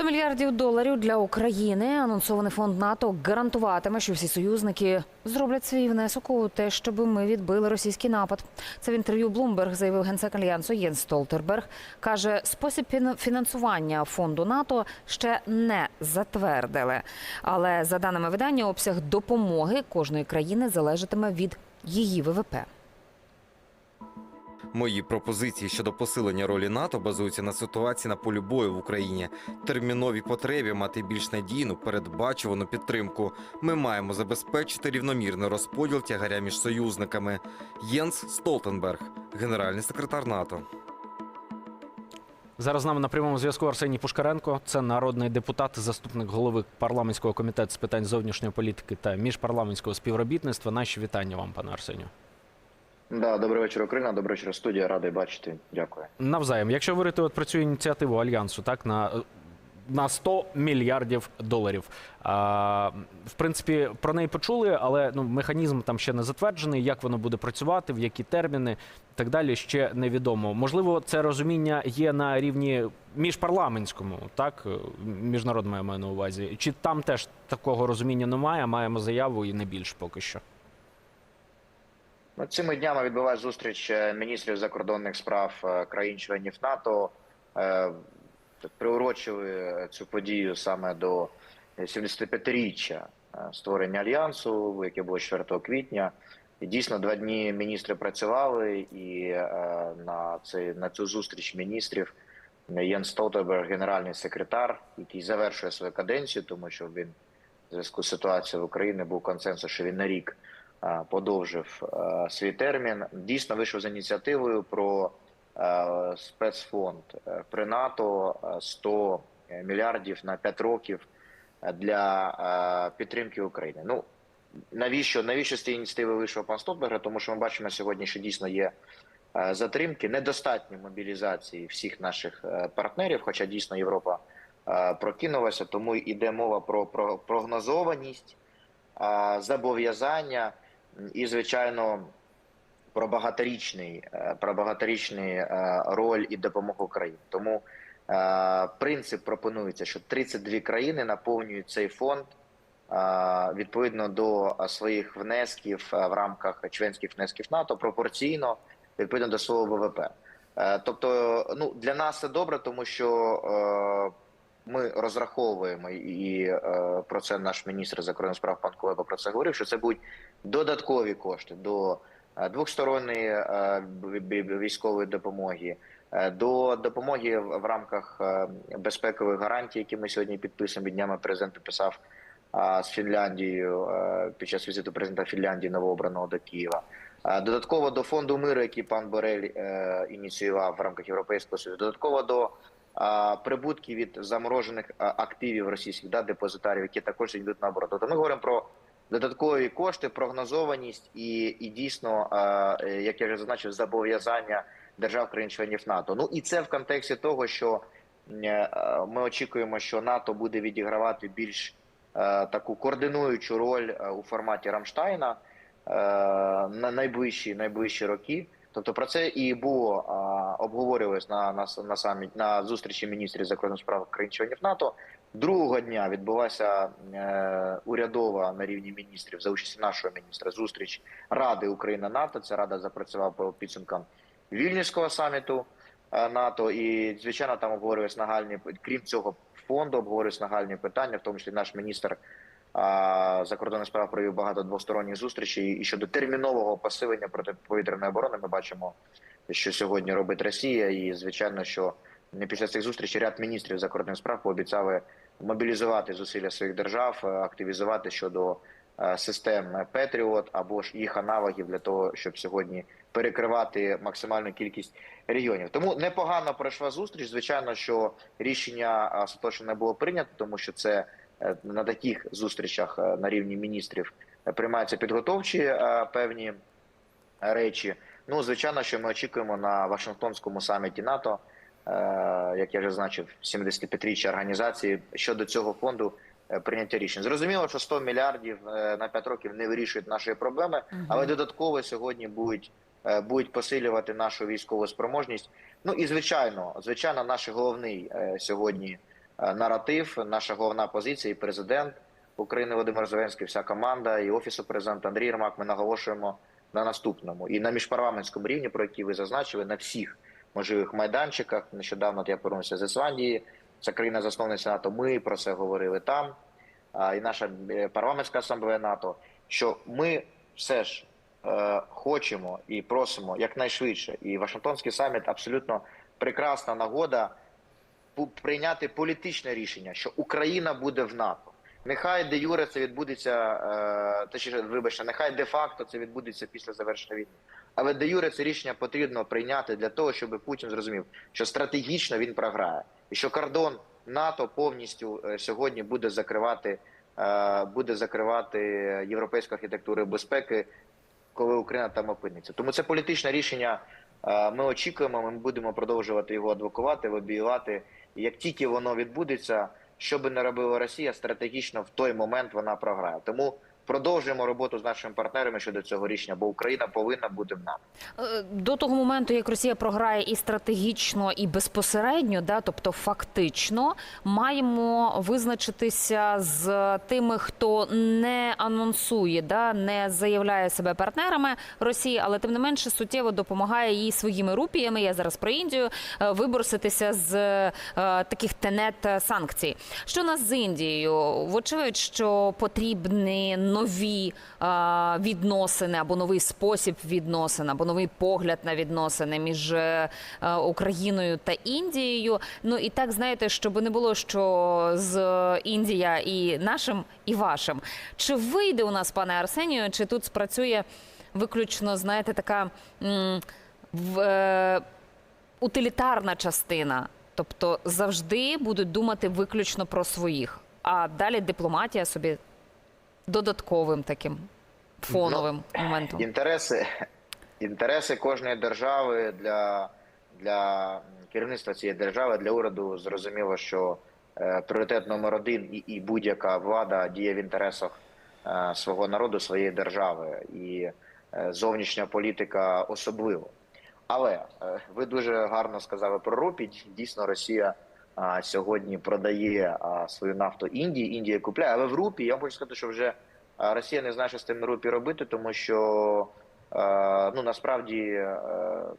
100 мільярдів доларів для України. Анонсований фонд НАТО гарантуватиме, що всі союзники зроблять свій внесок у те, щоб ми відбили російський напад. Це в інтерв'ю Bloomberg заявив генсек альянсу Єнс Столтерберг. каже, спосіб фін- фінансування фонду НАТО ще не затвердили. Але за даними видання, обсяг допомоги кожної країни залежатиме від її ВВП. Мої пропозиції щодо посилення ролі НАТО базуються на ситуації на полі бою в Україні, терміновій потребі мати більш надійну передбачувану підтримку. Ми маємо забезпечити рівномірний розподіл тягаря між союзниками. Єнс Столтенберг, генеральний секретар НАТО. Зараз з нами на прямому зв'язку Арсеній Пушкаренко. Це народний депутат, заступник голови парламентського комітету з питань зовнішньої політики та міжпарламентського співробітництва. Наші вітання вам, пане Арсенію. Да, добрий вечір, Україна. Добрий вечір, студія. Радий бачити. Дякую. Навзаєм, якщо говорити от про цю ініціативу альянсу, так на, на 100 мільярдів доларів. А, в принципі, про неї почули, але ну, механізм там ще не затверджений. Як воно буде працювати, в які терміни і так далі, ще невідомо. Можливо, це розуміння є на рівні міжпарламентському, так міжнародному я маю на увазі. Чи там теж такого розуміння немає? Маємо заяву і не більш поки що. Ну, Цими днями відбулася зустріч е, міністрів закордонних справ е, країн-членів НАТО. Е, Приурочили цю подію саме до 75-річчя е, створення альянсу, яке було 4 квітня. І дійсно два дні міністри працювали, і на цей на цю зустріч міністрів Єн Столтенберг, генеральний секретар, який завершує свою каденцію, тому що він в зв'язку з ситуацією в Україні був консенсус, що він на рік подовжив е, свій термін. Дійсно вийшов з ініціативою про е, спецфонд е, при НАТО е, 100 мільярдів на 5 років е, для е, підтримки України. Ну навіщо навіщо з цієї ініціативи вийшов пан Столтенберг? Тому що ми бачимо сьогодні, що дійсно є е, затримки, недостатньо мобілізації всіх наших е, партнерів, хоча дійсно Європа е, прокинулася, тому йде мова про, про прогнозованість, е, зобов'язання і, звичайно, про багаторічний, е, про багаторічний е, роль і допомогу Україні. Тому е, принцип пропонується, що 32 країни наповнюють цей фонд відповідно до своїх внесків в рамках членських внесків НАТО пропорційно відповідно до свого ВВП. Тобто, ну для нас це добре, тому що ми розраховуємо, і е, про це наш міністр закордонних справ пан Кулеба про це говорив. Що це будуть додаткові кошти до е, двохсторонньої е, військової допомоги, е, до допомоги в рамках е, безпекових гарантій, які ми сьогодні підписуємо. Днями президент підписав е, з Фінляндією е, під час візиту президента Фінляндії новообраного до Києва. Е, Додатково до фонду миру, який пан Борель е, ініціював в рамках Європейського Союзу, додатково до прибутки від заморожених активів російських да, депозитарів, які також йдуть на оборот. Тобто ми говоримо про додаткові кошти, прогнозованість і, і дійсно, як я вже зазначив, зобов'язання держав країн-членів НАТО. Ну і це в контексті того, що е, ми очікуємо, що НАТО буде відігравати більш е, таку координуючу роль е, у форматі Рамштайна на найближчі найближчі роки. Тобто про це і було а, обговорювалось на, на, на саміт на зустрічі міністрів закордонних справ країн-членів НАТО. Другого дня відбулася е, урядова на рівні міністрів за участі нашого міністра зустріч Ради Україна НАТО. Ця рада запрацювала по підсумкам Вільнюського саміту е, НАТО. І звичайно, там обговорювалися нагальні крім цього фонду, обговорювалися нагальні питання, в тому числі наш міністр а, закордонних справ провів багато двосторонніх зустрічей і щодо термінового посилення протиповітряної оборони. Ми бачимо, що сьогодні робить Росія, і звичайно, що після цих зустрічей ряд міністрів закордонних справ пообіцяли мобілізувати зусилля своїх держав, е, активізувати щодо е, систем Петріот або ж їх аналогів для того, щоб сьогодні перекривати максимальну кількість регіонів. Тому непогано пройшла зустріч. Звичайно, що рішення е, остаточно не було прийнято, тому що це на таких зустрічах на рівні міністрів приймаються підготовчі певні речі. Ну, звичайно, що ми очікуємо на Вашингтонському саміті НАТО, е, як я вже зазначив, 75-річчя організації щодо цього фонду е, прийняття рішень. Зрозуміло, що 100 мільярдів е, на 5 років не вирішують нашої проблеми, але додатково сьогодні будуть, е, будуть посилювати нашу військову спроможність. Ну і звичайно, звичайно, наш головний сьогодні наратив, наша головна позиція і президент України Володимир Зеленський, вся команда і офісу президента Андрій Єрмак. Ми наголошуємо на наступному і на міжпарламентському рівні, про який ви зазначили, на всіх можливих майданчиках. Нещодавно я повернувся з Ісландії. Це країна засновниця НАТО. Ми про це говорили там. І наша е, парламентська асамблея НАТО. Що ми все ж е, хочемо і просимо якнайшвидше. І Вашингтонський саміт абсолютно прекрасна нагода прийняти політичне рішення, що Україна буде в НАТО. Нехай де юре це відбудеться, е, точніше, вибачте, нехай де факто це відбудеться після завершення війни. Але де юре це рішення потрібно прийняти для того, щоб Путін зрозумів, що стратегічно він програє, і що кордон НАТО повністю е, сьогодні буде закривати, е, буде закривати європейську архітектуру безпеки, коли Україна там опиниться. Тому це політичне рішення. Ми очікуємо, ми будемо продовжувати його адвокувати, лобіювати. І як тільки воно відбудеться, що би не робила Росія, стратегічно в той момент вона програє. Тому продовжуємо роботу з нашими партнерами щодо цього рішення, бо Україна повинна бути в НАТО. Е, До того моменту, як Росія програє і стратегічно, і безпосередньо, да, тобто фактично, маємо визначитися з тими, хто не анонсує, да, не заявляє себе партнерами Росії, але тим не менше суттєво допомагає їй своїми рупіями. Я зараз про Індію е, виборситися з е, таких тенет санкцій. Що у нас з Індією? Вочевидь, що потрібні нові е, відносини або новий спосіб відносин, або новий погляд на відносини між е, е, Україною та Індією. Ну і так знаєте, щоб не було що з Індія і нашим, і вашим. Чи вийде у нас, пане Арсенію, чи тут спрацює виключно, знаєте, така м, в, е, утилітарна частина? Тобто завжди будуть думати виключно про своїх, а далі дипломатія собі додатковим таким фоновим моментом. Інтереси, інтереси кожної держави для, для керівництва цієї держави, для уряду зрозуміло, що е, пріоритет номер один і, і будь-яка влада діє в інтересах е, свого народу, своєї держави, і е, зовнішня політика особливо. Але е, ви дуже гарно сказали про рупідь. Дійсно, Росія а, сьогодні продає а, свою нафту Індії. Індія купляє, але в рупі я хочу сказати, що вже Росія не знає, що з тим рупі робити, тому що а, ну насправді, а,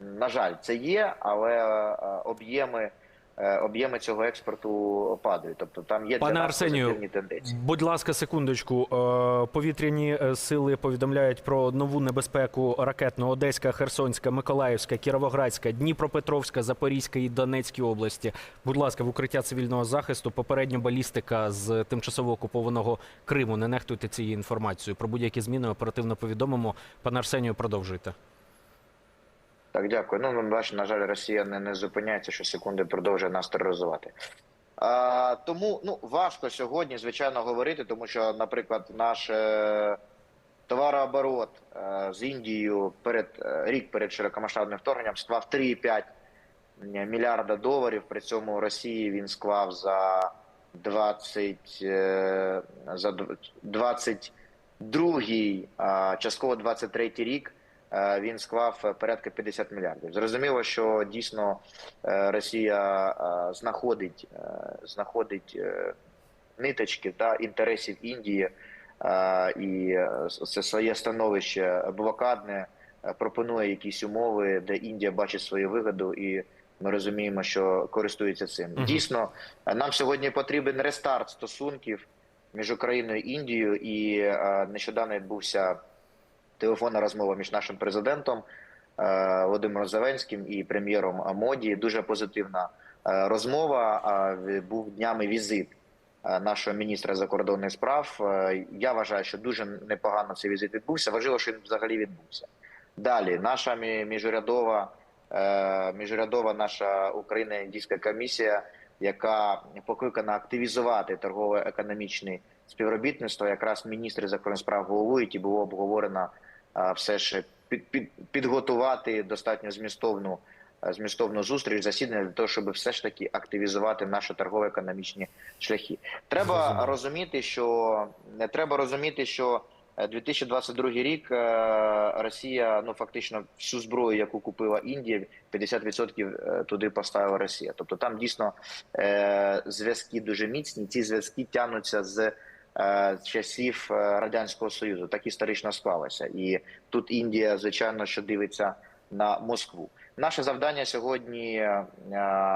на жаль, це є, але е, об'єми. Е, Об'єми цього експорту падають, тобто там є Пане для нас Арсенію, позитивні тенденції. Будь ласка, секундочку. Е, Повітряні е, сили повідомляють про нову небезпеку ракетну Одеська, Херсонська, Миколаївська, Кіровоградська, Дніпропетровська, Запорізька і Донецькій області. Будь ласка, в укриття цивільного захисту, попередньо балістика з тимчасово окупованого Криму. Не нехтуйте цією інформацією. Про будь-які зміни оперативно повідомимо. Пане Арсенію, продовжуйте. Так, дякую. Ну, ми бачимо, на жаль, Росія не, не зупиняється, що секунди продовжує нас тероризувати. А, тому ну, важко сьогодні, звичайно, говорити, тому що, наприклад, наш е, товарооборот е, з Індією перед е, рік перед широкомасштабним вторгненням склав 3,5 мільярда доларів. При цьому Росії він склав за 20, е, за 22 а частково 23 рік е, він склав е, порядка 50 мільярдів. Зрозуміло, що дійсно е, Росія е, знаходить, е, знаходить е, ниточки та інтересів Індії е, і е, це своє становище блокадне е, пропонує якісь умови, де Індія бачить свою вигоду, і ми розуміємо, що користується цим. Мгм. Дійсно, е, нам сьогодні потрібен рестарт стосунків між Україною і Індією, і е, нещодавно відбувся телефонна розмова між нашим президентом е, Володимиром Зеленським і прем'єром Моді. Дуже позитивна е, розмова. Був днями візит е, нашого міністра закордонних справ. Я вважаю, що дуже непогано цей візит відбувся. Важливо, що він взагалі відбувся. Далі наша міжурядова, міжурядова наша Україна-індійська комісія, яка покликана активізувати торгово-економічне співробітництво, якраз міністри закордонних справ головують і було обговорено все ж під, під, підготувати достатньо змістовну е, змістовну зустріч засідання для того, щоб все ж таки активізувати наші торгово-економічні шляхи. Треба розуміти, що не треба розуміти, що Е, 2022 рік е, Росія ну фактично всю зброю, яку купила Індія, 50% е, туди поставила Росія. Тобто там дійсно е, зв'язки дуже міцні. Ці зв'язки тягнуться з е, часів е, радянського союзу. Так історично склалося, і тут Індія, звичайно, що дивиться на Москву. Наше завдання сьогодні, е,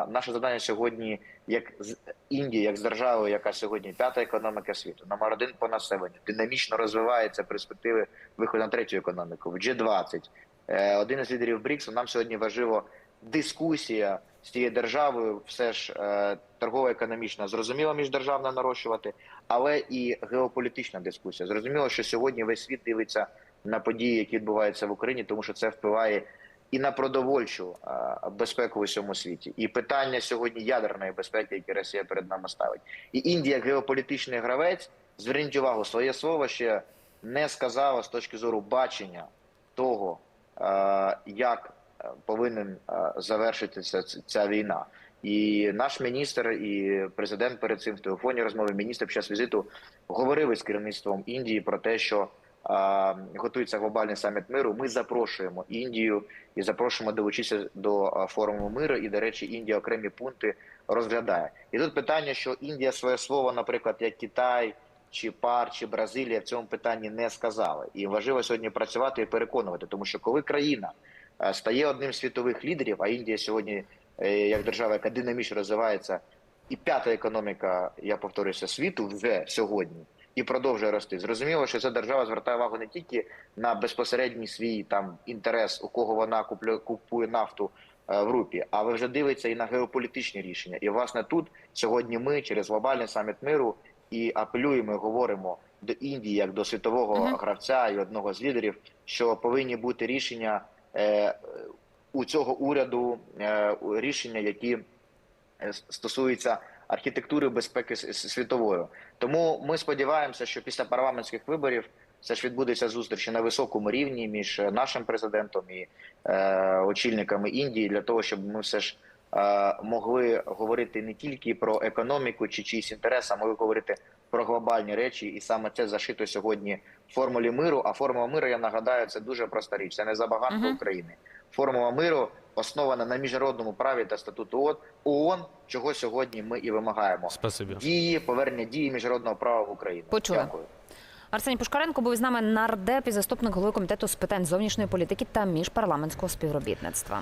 наше завдання сьогодні, як з Індія, як з державою, яка сьогодні п'ята економіка світу, номер один по населенню, динамічно розвивається перспективи виходу на третю економіку в G20. Е, Один із лідерів БРІКСу нам сьогодні важливо дискусія з цією державою, все ж е, торгово-економічна, зрозуміло міждержавна нарощувати, але і геополітична дискусія. Зрозуміло, що сьогодні весь світ дивиться на події, які відбуваються в Україні, тому що це впливає і на продовольчу е, безпеку в усьому світі, і питання сьогодні ядерної безпеки, які Росія перед нами ставить, і Індія, геополітичний гравець, зверніть увагу, своє слово ще не сказала з точки зору бачення того, е, як повинен е, завершитися ця війна. І наш міністр, і президент перед цим в телефонній розмові міністр під час візиту говорили з керівництвом Індії про те, що е, готується глобальний саміт миру. Ми запрошуємо Індію і запрошуємо долучитися до е, форуму миру. І, до речі, Індія окремі пункти розглядає. І тут питання, що Індія своє слово, наприклад, як Китай. Чи ПАР, чи Бразилія в цьому питанні не сказали, і важливо сьогодні працювати і переконувати, тому що коли країна стає одним з світових лідерів, а Індія сьогодні е, як держава, яка динамічно розвивається, і п'ята економіка, я повторюся, світу вже сьогодні і продовжує рости. Зрозуміло, що ця держава звертає увагу не тільки на безпосередній свій там інтерес, у кого вона куплю- купує нафту е, в групі, але вже дивиться і на геополітичні рішення. І власне тут сьогодні ми через глобальний саміт миру і апелюємо, і говоримо до Індії як до світового Мгм. гравця і одного з лідерів, що повинні бути рішення у цього уряду, е, рішення, які е, стосуються архітектури безпеки світової. Тому ми сподіваємося, що після парламентських виборів все ж відбудеться зустріч на високому рівні між е, нашим президентом і е, очільниками Індії для того, щоб ми все ж е, могли говорити не тільки про економіку чи чиїсь інтереси, а могли говорити про глобальні речі, і саме це зашито сьогодні в формулі миру. А формула миру, я нагадаю, це дуже проста річ. Це не забаганка Мгм. України. Формула миру основана на міжнародному праві та статуту ООН, ООН, чого сьогодні ми і вимагаємо. Спасибі. Дії повернення дії міжнародного права в Україну. Почули. Дякую. Арсеній Пушкаренко був із нами нардеп і заступник голови комітету з питань зовнішньої політики та міжпарламентського співробітництва.